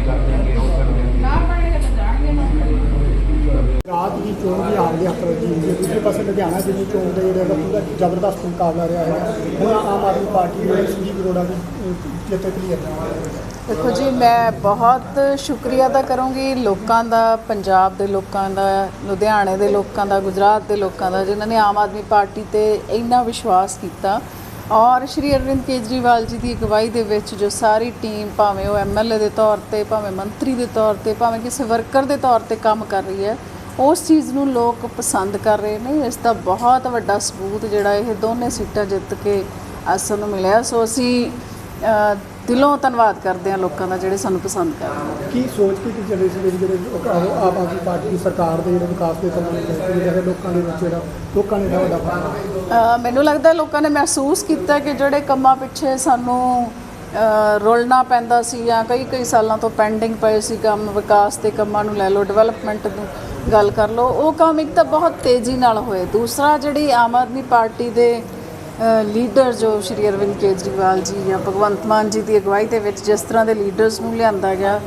ਕਰ ਦੇਣਗੇ ਉਹ ਕਰ ਦੇਣਗੇ ਨਾ ਪੜੇਗਾ ਤਾਂ ਜਾਣਗੇ ਨਾ। ਰਾਤ ਦੀ ਚੋਣ ਵੀ ਆਮ ਦੇ ਹੱਥ ਰੱਖੀ ਹੋਈ ਹੈ ਦੂਜੇ ਪਾਸੇ ਲੁਧਿਆਣਾ ਦੀ ਚੋਣ ਦੇ ਜਿਹੜਾ ਪੂਰਾ ਜ਼ਬਰਦਸਤ ਮੁਕਾਬਲਾ ਰਿਹਾ ਹੈ। ਹੁਣ ਆਮ ਆਦਮੀ ਪਾਰਟੀ ਦੇ ਸੰਜੀਵ ਅਰੋੜਾ ਦੀ ਅਹ, ਜਿੱਤ ਕਲੀਅਰ ਹੈ ਦੇਖੋ ਜੀ ਮੈਂ ਬਹੁਤ ਸ਼ੁਕਰੀਆ ਅਦਾ ਕਰੂੰਗੀ ਲੋਕਾਂ ਦਾ ਪੰਜਾਬ ਦੇ ਲੋਕਾਂ ਦਾ ਲੁਧਿਆਣੇ ਦੇ ਲੋਕਾਂ ਦਾ ਗੁਜਰਾਤ ਦੇ ਲੋਕਾਂ ਦਾ ਜਿਨ੍ਹਾਂ ਨੇ ਆਮ ਆਦਮੀ ਪਾਰਟੀ ਤੇ ਇੰਨਾ ਵਿਸ਼ਵਾਸ ਕੀਤਾ। ਔਰ ਸ਼੍ਰੀ ਅਰਵਿੰਦ ਕੇਜਰੀਵਾਲ ਜੀ ਦੀ ਅਗਵਾਈ ਦੇ ਵਿੱਚ ਜੋ ਸਾਰੀ ਟੀਮ ਭਾਵੇਂ ਉਹ ਐਮਐਲਏ ਦੇ ਤੌਰ ਤੇ, ਭਾਵੇਂ ਮੰਤਰੀ ਦੇ ਤੌਰ ਤੇ, ਭਾਵੇਂ ਕਿਸੇ ਵਰਕਰ ਦੇ ਤੌਰ ਤੇ ਕੰਮ ਕਰ ਰਹੀ ਹੈ, ਉਸ ਚੀਜ਼ ਨੂੰ ਲੋਕ ਪਸੰਦ ਕਰ ਰਹੇ ਨੇ। ਇਸ ਦਾ ਬਹੁਤ ਵੱਡਾ ਸਬੂਤ ਜਿਹੜਾ ਇਹ ਦੋਨੇ ਸੀਟਾਂ ਜਿੱਤ ਕੇ ਅੱਜ ਨੂੰ ਮਿਲਿਆ। ਸੋ ਅਸੀਂ ਦਿਲੋਂ ਧੰਨਵਾਦ ਕਰਦੇ ਹਾਂ ਲੋਕਾਂ ਦਾ ਜਿਹੜੇ ਸਾਨੂੰ ਪਸੰਦ ਕਰ ਰਹੇ ਨੇ। ਕੀ ਸੋਚ ਕੇ ਕਿ ਚੱਲੇ ਸੀ ਜਿਹੜੇ ਲੋਕ ਆਮ ਆਦਮੀ ਪਾਰਟੀ ਦੀ ਸਰਕਾਰ ਦੇ ਜਿਹੜੇ ਵਿਕਾਸ ਦੇ ਕੰਮਾਂ ਨੂੰ ਜਿਹੜੇ ਲੋਕਾਂ ਦੇ ਵਿੱਚ ਜਿਹੜਾ ਲੋਕਾਂ ਨੇ ਫਾਇਦਾ ਅ, ਮੈਨੂੰ ਲੱਗਦਾ ਲੋਕਾਂ ਨੇ ਮਹਿਸੂਸ ਕੀਤਾ ਕਿ ਜਿਹੜੇ ਕੰਮਾਂ ਪਿੱਛੇ ਸਾਨੂੰ ਰੁਲਣਾ ਪੈਂਦਾ ਸੀ ਜਾਂ ਕਈ ਕਈ ਸਾਲਾਂ ਤੋਂ ਪੈਂਡਿੰਗ ਪਏ ਸੀ ਕੰਮ ਵਿਕਾਸ ਦੇ ਕੰਮਾਂ ਨੂੰ ਲੈ ਲਓ ਡਿਵੈਲਪਮੈਂਟ ਨੂੰ ਗੱਲ ਕਰ ਲਓ ਉਹ ਕੰਮ ਇੱਕ ਤਾਂ ਬਹੁਤ ਤੇਜ਼ੀ ਨਾਲ ਹੋਏ। ਦੂਸਰਾ ਜਿਹੜੀ ਆਮ ਆਦਮੀ ਪਾਰਟੀ ਦੇ ਲੀਡਰ ਜੋ ਸ਼੍ਰੀ ਅਰਵਿੰਦ ਕੇਜਰੀਵਾਲ ਜੀ ਜਾਂ ਭਗਵੰਤ ਮਾਨ ਜੀ ਦੀ ਅਗਵਾਈ ਦੇ ਵਿੱਚ ਜਿਸ ਤਰ੍ਹਾਂ ਦੇ ਲੀਡਰਸ ਨੂੰ ਲਿਆਂਦਾ ਗਿਆ,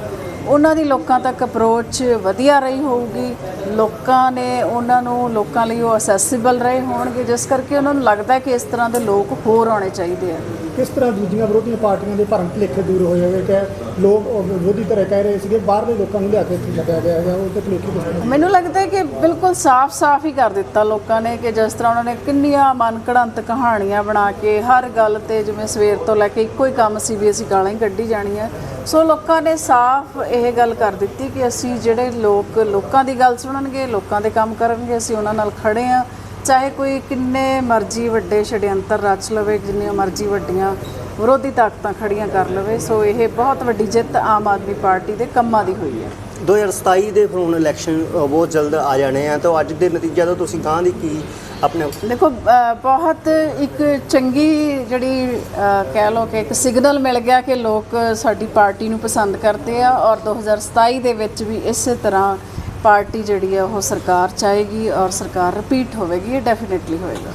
ਉਹਨਾਂ ਦੀ ਲੋਕਾਂ ਤੱਕ ਅਪਰੋਚ ਵਧੀਆ ਰਹੀ ਹੋਊਗੀ। ਲੋਕਾਂ ਨੇ ਉਹਨਾਂ ਨੂੰ, ਲੋਕਾਂ ਲਈ ਉਹ ਅਸੈਸਿਬਲ ਰਹੇ ਹੋਣਗੇ। ਜਿਸ ਕਰਕੇ ਉਹਨਾਂ ਨੂੰ ਲੱਗਦਾ ਕਿ ਇਸ ਤਰ੍ਹਾਂ ਦੇ ਲੋਕ ਹੋਰ ਆਉਣੇ ਚਾਹੀਦੇ ਆ। ਕਿਸ ਤਰ੍ਹਾਂ ਦੂਜੀਆਂ ਵਿਰੋਧੀਆਂ ਪਾਰਟੀਆਂ ਦੇ ਭਰਮ ਭੁਲੇਖੇ ਦੂਰ ਹੋਏ ਹੋਏ ਕਿ ਲੋਕ ਵਿਰੋਧੀ ਤਰ੍ਹਾਂ ਕਹਿ ਰਹੇ ਸੀਗੇ, ਬਾਹਰਲੇ ਲੋਕਾਂ ਨੂੰ ਲਿਆ ਕੇ ਇੱਥੇ ਛੱਡਿਆ ਗਿਆ ਹੈ ਉਹ ਤੇ ਭੁਲੇਖੇ ਕਿਸ ਤਰ੍ਹਾਂ ਮੈਨੂੰ ਲੱਗਦਾ ਹੈ ਕਿ ਬਿਲਕੁਲ ਸਾਫ਼-ਸਾਫ਼ ਹੀ ਕਰ ਦਿੱਤਾ ਲੋਕਾਂ ਨੇ ਕਿ ਜਿਸ ਤਰ੍ਹਾਂ ਉਹਨਾਂ ਨੇ ਕਿੰਨੀਆਂ ਮਨਕੜੰਤ ਕਹਾਣੀਆਂ ਬਣਾ ਕੇ ਹਰ ਗੱਲ ਤੇ ਜਿਵੇਂ ਸਵੇਰ ਤੋਂ ਲੈ ਕੇ ਇੱਕੋ ਹੀ ਕੰਮ ਸੀ ਵੀ ਅਸੀਂ ਗਾਲਾਂ ਹੀ ਕੱਢੀ ਜਾਣੀਆਂ। ਸੋ ਲੋਕਾਂ ਨੇ ਸਾਫ਼ ਇਹ ਗੱਲ ਕਰ ਦਿੱਤੀ ਕਿ ਅਸੀਂ ਜਿਹੜੇ ਲੋਕ ਲੋਕਾਂ ਦੀ ਗੱਲ ਸੁਣਨਗੇ, ਲੋਕਾਂ ਦੇ ਕੰਮ ਕਰਨਗੇ, ਅਸੀਂ ਉਹਨਾਂ ਨਾਲ ਖੜੇ ਆ ਚਾਹੇ ਕੋਈ ਕਿੰਨੇ ਮਰਜ਼ੀ ਵੱਡੇ ਛੜਯੰਤਰ ਰਚ ਲਵੇ ਜਿੰਨੀਆਂ ਮਰਜ਼ੀ ਵੱਡੀਆਂ ਵਿਰੋਧੀ ਤਾਕਤਾਂ ਖੜੀਆਂ ਕਰ ਲਵੇ ਸੋ ਇਹ ਬਹੁਤ ਵੱਡੀ ਜਿੱਤ ਆਮ ਆਦਮੀ ਪਾਰਟੀ ਦੇ ਕੰਮਾਂ ਦੀ ਹੋਈ ਹੈ। 2027 ਦੇ ਹੁਣ ਇਲੈਕਸ਼ਨ ਬਹੁਤ ਜਲਦ ਆ ਜਾਣੇ ਆ ਤਾਂ ਅੱਜ ਦੇ ਨਤੀਜੇ ਤੋਂ ਤੁਸੀਂ ਗਾਂ ਦੀ ਕੀ ਆਪਣੇ ਦੇਖੋ ਬਹੁਤ ਇੱਕ ਚੰਗੀ ਜਿਹੜੀ ਕਹਿ ਲਓ ਕਿ ਇੱਕ ਸਿਗਨਲ ਮਿਲ ਗਿਆ ਕਿ ਲੋਕ ਸਾਡੀ ਪਾਰਟੀ ਨੂੰ ਪਸੰਦ ਕਰਦੇ ਆ ਔਰ 2027 ਦੇ ਵਿੱਚ ਵੀ ਇਸੇ ਤਰ੍ਹਾਂ ਪਾਰਟੀ ਜਿਹੜੀ ਆ ਉਹ ਸਰਕਾਰ ਚਾਹੇਗੀ ਔਰ ਸਰਕਾਰ ਰਿਪੀਟ ਹੋਵੇਗੀ ਇਹ ਡੈਫੀਨਿਟਲੀ ਹੋਏਗਾ।